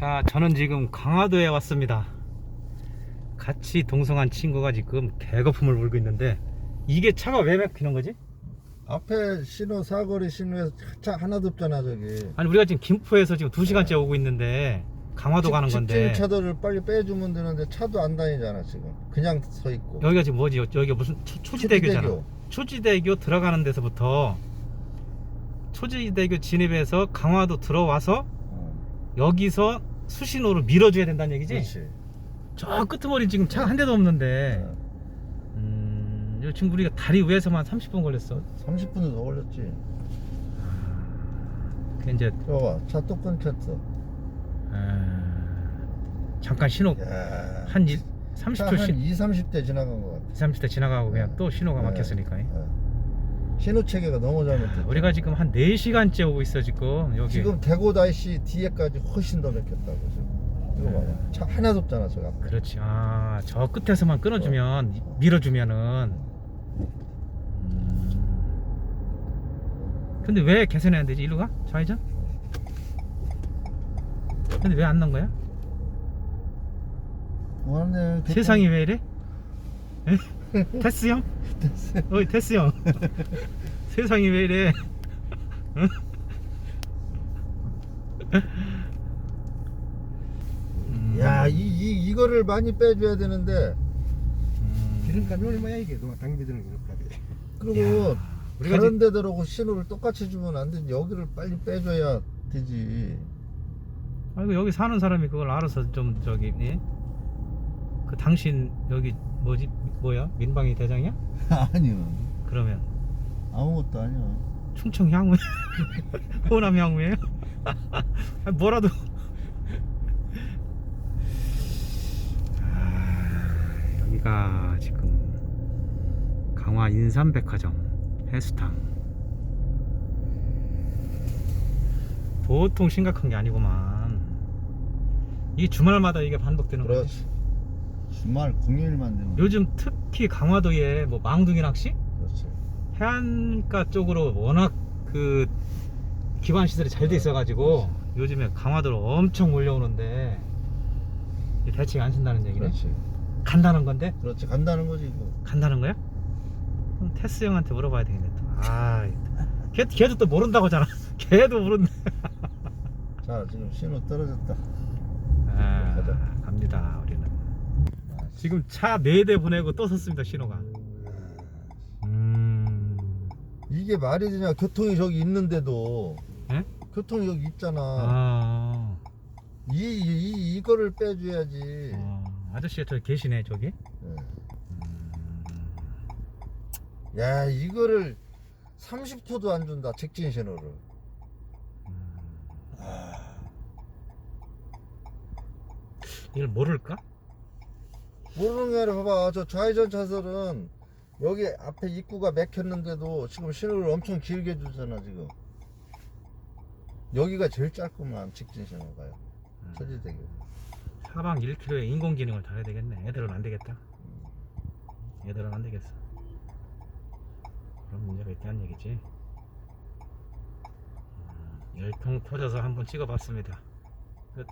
자, 저는 지금 강화도에 왔습니다. 같이 동성한 친구가 지금 개거품을 물고 있는데 이게 차가 왜 막히는 거지? 앞에 신호 사거리 신호에서 차 하나도 없잖아 저기. 아니 우리가 지금 김포에서 지금 2시간째 오고 있는데 강화도 가는 건데 직진 차도를 빨리 빼주면 되는데 차도 안 다니잖아 지금. 그냥 서 있고. 여기가 지금 뭐지? 여기가 무슨 초, 초지대교잖아. 초지대교. 초지대교 들어가는 데서부터 초지대교 진입해서 강화도 들어와서 어, 여기서 수신호를 밀어줘야 된다는 얘기지? 그렇지. 저 끄트머리 지금 차 한 대도 없는데 어, 음, 요 지금 우리가 다리 위에서만 30분 걸렸어 30분도 더 걸렸지. 그 이제 봐봐 차 또 끊겼어. 아, 잠깐 신호 야. 한 이- 차 30초 한신 2, 30대 지나간 것 같아. 30대 지나가고 그냥 네. 또 신호가 네. 막혔으니까 어. 신호 체계가 너무 잘못됐어. 우리가 지금 한 4시간째 오고 있어 지금 여기 지금 대구 다이씨 뒤에까지 훨씬 더 막혔다고 지금. 이거 네. 봐봐. 차 하나도 없잖아 저기 앞에. 그렇지 아 저 끝에서만 끊어주면 밀어주면은 음. 근데 왜 개선해야 되지 일로 가? 좌회전? 근데 왜안 넣은 거야? 뭐하네. 세상이 왜 이래? 에? 테스 형? 어이 테스 형 세상이 왜 이래? 응? 음. 야, 이, 이, 이거를 많이 빼줘야 되는데, 음. 기름값이 얼마야 이게 너 당비 드는 기름값이 그리고 우리가 다른 데들하고 신호를 똑같이 주면 안 되지. 여기를 빨리 빼줘야 되지. 아이고 여기 사는 사람이 그걸 알아서 좀 저기 예? 그 당신 여기 뭐지 뭐야 민방위 대장이야? 아니요. 그러면 아무것도 아니야. 충청 향후 호남 향후예요? 뭐라도 아, 여기가 지금 강화 인삼백화점 해수탕 보통 심각한 게 아니구만 이게 주말마다 이게 반복되는 거지. 주말 공휴일만 되면. 요즘 특히 강화도에 뭐 망둥이 낚시 그렇지. 해안가 쪽으로 워낙 그 기반 시설이 잘 돼 있어가지고 요즘에 강화도로 엄청 몰려오는데 이 대책 안 쓴다는 얘기네. 그렇지. 간다는 건데 그렇지. 간다는 거지, 이거. 간다는 거야? 그럼 테스 형한테 물어봐야 되겠네 또. 아, 걔 걔도 또 모른다고 하잖아. 걔도 모른다. 자, 지금 신호 떨어졌다. 아, 가자. 갑니다 우리는. 지금 차 네 대 보내고 또 섰습니다 신호가. 음. 이게 말이 되냐. 교통이 저기 있는데도. 예? 교통이 여기 있잖아. 아. 이, 이, 이 거를 빼줘야지. 어, 아저씨가 저기 계시네 저기. 예. 음. 야, 이거를 30초도 안 준다. 직진 신호를. 이걸 모를까? 모르는 게 아니라 봐봐. 저 좌회전 차선은 여기 앞에 입구가 막혔는데도 지금 신호를 엄청 길게 주잖아, 지금. 여기가 제일 짧구만, 직진 신호가요. 음. 초지대교. 사방 1km에 인공지능을 달아야 되겠네. 애들은 안 되겠다. 애들은 안 되겠어. 그런 문제가 있다는 얘기지. 음, 열통 터져서 한번 찍어봤습니다. 끝.